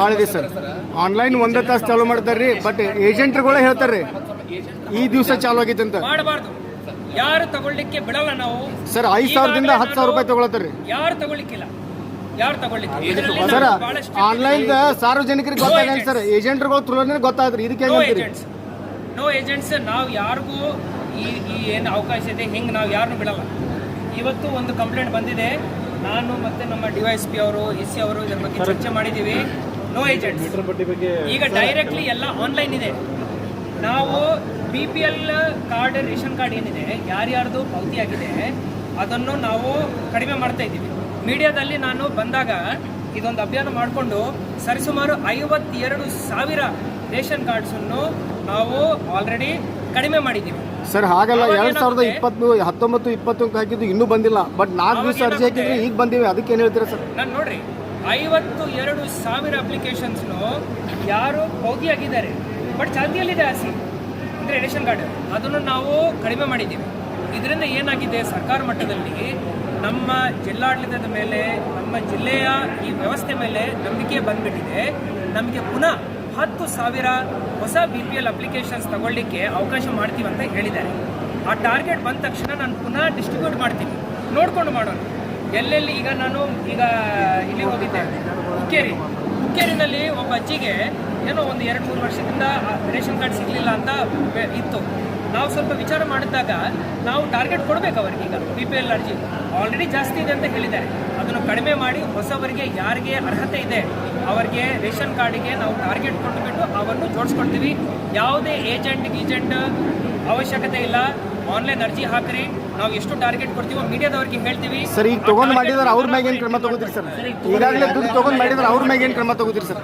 ಭಾಳ ಇದೆ sir. Online ಒಂದೇ ತಾಸು ಚಾಲೂ ಮಾಡ್ತಾರ್ರಿ ಬಟ್ ಏಜೆಂಟ್ರುಗಳೇ ಹೇಳ್ತಾರ್ರಿ ಈ ದಿವಸ ಚಾಲು ಆಗೈತೆ ಅಂತ. ಮಾಡಬಾರ್ದು. ಯಾರು ತಗೊಳ್ಳಿಕ್ಕೆ ಬಿಡಲ್ಲ ನಾವು. ಸರ್ ಐದ್ ಸಾವಿರದಿಂದ ಹತ್ತು ಸಾವಿರ ರೂಪಾಯಿ ತಗೊಳತ್ತಾರ್ರಿ. ಯಾರು ತಗೊಳ್ಳಿಕ್ಕಿಲ್ಲ. ಯಾರು ತಗೊಳ್ಳಿಕ್ಕೆ ಇದರಲ್ಲಿ ಸರ್ ನಾವು ಬಹಳಷ್ಟು ಆನ್ಲೈನ್ ಸಾರ್ವಜನಿಕರಿಗೆ ಗೊತ್ತಾಗಲ್ಲ ಸರ್. ಏಜೆಂಟ್ರುಗಳು ಥ್ರೂನೇ ಗೊತ್ತಾಗ್ರಿ ಇದಕ್ಕೆ ನೋ ಏಜೆಂಟ್ಸ್ ನೋ ಏಜೆಂಟ್ಸ್ ನಾವು ಯಾರಿಗೂ ಈ ಈ ಏನು ಅವಕಾಶ ಇದೆ ಹಿಂಗೆ ನಾವು ಯಾರನ್ನೂ ಬಿಡಲ್ಲ. ಇವತ್ತು ಒಂದು ಕಂಪ್ಲೇಂಟ್ ಬಂದಿದೆ. ನಾನು ಮತ್ತೆ ನಮ್ಮ ಡಿ ವೈ ಎಸ್ ಪಿ ಅವರು ಎಸ್ ಸಿ ಅವರು ಇದ್ರ ಬಗ್ಗೆ ಚರ್ಚೆ ಮಾಡಿದ್ದೀವಿ. ನೋ ಏಜೆಂಟ್ಸ್ ಈಗ ಡೈರೆಕ್ಟ್ಲಿ ಎಲ್ಲ ಆನ್ಲೈನ್ ಇದೆ. ನಾವು B P L card ration card ಏನಿದೆ ಯಾರ್ಯಾರ್ದು ಪಾವತಿ ಆಗಿದೆ ಅದನ್ನು ನಾವು ಕಡಿಮೆ ಮಾಡ್ತಾ ಇದ್ದೀವಿ. ಮೀಡಿಯಾದಲ್ಲಿ ನಾನು ಬಂದಾಗ ಇದೊಂದು ಅಭಿಯಾನ ಮಾಡಿಕೊಂಡು ಸರಿಸುಮಾರು ಐವತ್ತೆರಡು ಸಾವಿರ ರೇಷನ್ ಕಾರ್ಡ್ಸನ್ನು ನಾವು ಆಲ್ರೆಡಿ ಕಡಿಮೆ ಮಾಡಿದ್ದೀವಿ. ಸರ್ ಹಾಗಲ್ಲ ಎರಡ್ ಸಾವಿರದ? ಇಪ್ಪತ್ತು ಹತ್ತೊಂಬತ್ತು ಇಪ್ಪತ್ತೊಂದು ಹಾಕಿದ್ದು ಇನ್ನೂ ಬಂದಿಲ್ಲ. ಬಟ್ ನಾಲ್ಕು ದಿವಸ ಅರ್ಜಿ ಹಾಕಿದ್ರೆ ಈಗ ಬಂದಿವೆ. ಅದಕ್ಕೆ ಏನು ಹೇಳ್ತೀರಾ ಸರ್? ನಾನು ನೋಡ್ರಿ ಐವತ್ತು ಎರಡು ಸಾವಿರ ಅಪ್ಲಿಕೇಶನ್ಸ್ನು ಯಾರು ಆಗಿದ್ದಾರೆ ಬಟ್ ಚಾಲ್ತಿಯಲ್ಲಿದೆ ಆಸಿ ಅಂದರೆ ರೇಷನ್ ಕಾರ್ಡ್. ಅದನ್ನು ನಾವು ಕಡಿಮೆ ಮಾಡಿದ್ದೀವಿ. ಇದರಿಂದ ಏನಾಗಿದೆ? ಸರ್ಕಾರ ಮಟ್ಟದಲ್ಲಿ ನಮ್ಮ ಜಿಲ್ಲಾಡಳಿತದ ಮೇಲೆ, ನಮ್ಮ ಜಿಲ್ಲೆಯ ಈ ವ್ಯವಸ್ಥೆ ಮೇಲೆ ನಂಬಿಕೆ ಬಂದ್ಬಿಟ್ಟಿದೆ. ನಮಗೆ ಪುನಃ ಹತ್ತು ಸಾವಿರ ಹೊಸ ಬಿ ಪಿ ಎಲ್ ಅಪ್ಲಿಕೇಶನ್ಸ್ ತಗೊಳ್ಳಿಕ್ಕೆ ಅವಕಾಶ ಮಾಡ್ತೀವಿ ಅಂತ ಹೇಳಿದ್ದಾರೆ. ಆ ಟಾರ್ಗೆಟ್ ಬಂದ ತಕ್ಷಣ ನಾನು ಪುನಃ ಡಿಸ್ಟ್ರಿಬ್ಯೂಟ್ ಮಾಡ್ತೀನಿ. ನೋಡಿಕೊಂಡು ಮಾಡೋಣ. ಎಲ್ಲೆಲ್ಲಿ ಈಗ ನಾನು ಈಗ ಇಲ್ಲಿ ಹೋಗಿದ್ದೆ? ಹುಕ್ಕೇರಿ. ಹುಕ್ಕೇರಿನಲ್ಲಿ ಒಬ್ಬ ಅಜ್ಜಿಗೆ ಏನೋ ಒಂದು ಎರಡು ಮೂರು ವರ್ಷದಿಂದ ರೇಷನ್ ಕಾರ್ಡ್ ಸಿಗಲಿಲ್ಲ ಅಂತ ಇತ್ತು. ನಾವು ಸ್ವಲ್ಪ ವಿಚಾರ ಮಾಡಿದಾಗ ನಾವು ಟಾರ್ಗೆಟ್ ಕೊಡಬೇಕು ಅವರಿಗೆ ಈಗ ಬಿ ಪಿ ಎಲ್ ಅರ್ಜಿ. ಆಲ್ರೆಡಿ ಜಾಸ್ತಿ ಇದೆ ಅಂತ ಹೇಳಿದ್ದಾರೆ. ಅದನ್ನು ಕಡಿಮೆ ಮಾಡಿ ಹೊಸವರಿಗೆ ಯಾರಿಗೆ ಅರ್ಹತೆ ಇದೆ ಅವರಿಗೆ ರೇಷನ್ ಕಾರ್ಡಿಗೆ ನಾವು ಟಾರ್ಗೆಟ್ ಕೊಟ್ಟುಬಿಟ್ಟು ಅವರನ್ನು ಜೋಡಿಸ್ಕೊಡ್ತೀವಿ. ಯಾವುದೇ ಏಜೆಂಟ್ ಗೀಜೆಂಟ್ ಅವಶ್ಯಕತೆ ಇಲ್ಲ. ಆನ್ಲೈನ್ ಅರ್ಜಿ ಹಾಕ್ರಿ. ನಾವು ಎಷ್ಟು ಟಾರ್ಗೆಟ್ ಕೊಡ್ತೀವೋ ಮೀಡಿಯಾದವ್ರಿಗೆ ಹೇಳ್ತೀವಿ. ಸರ್ ಈಗ ತಗೊಂಡ್ ಮಾಡಿದ್ರೆ ಅವ್ರ ಮ್ಯಾಗ ಏನು ಕ್ರಮ ತಗೋತೀರಿ ಸರ್? ಈಗಾಗಲೇ ದುಡ್ಡು ತಗೊಂಡ್ ಮಾಡಿದ್ರೆ ಅವ್ರ ಮ್ಯಾಗ ಏನು ಕ್ರಮ ತಗೋತೀರಿ ಸರ್?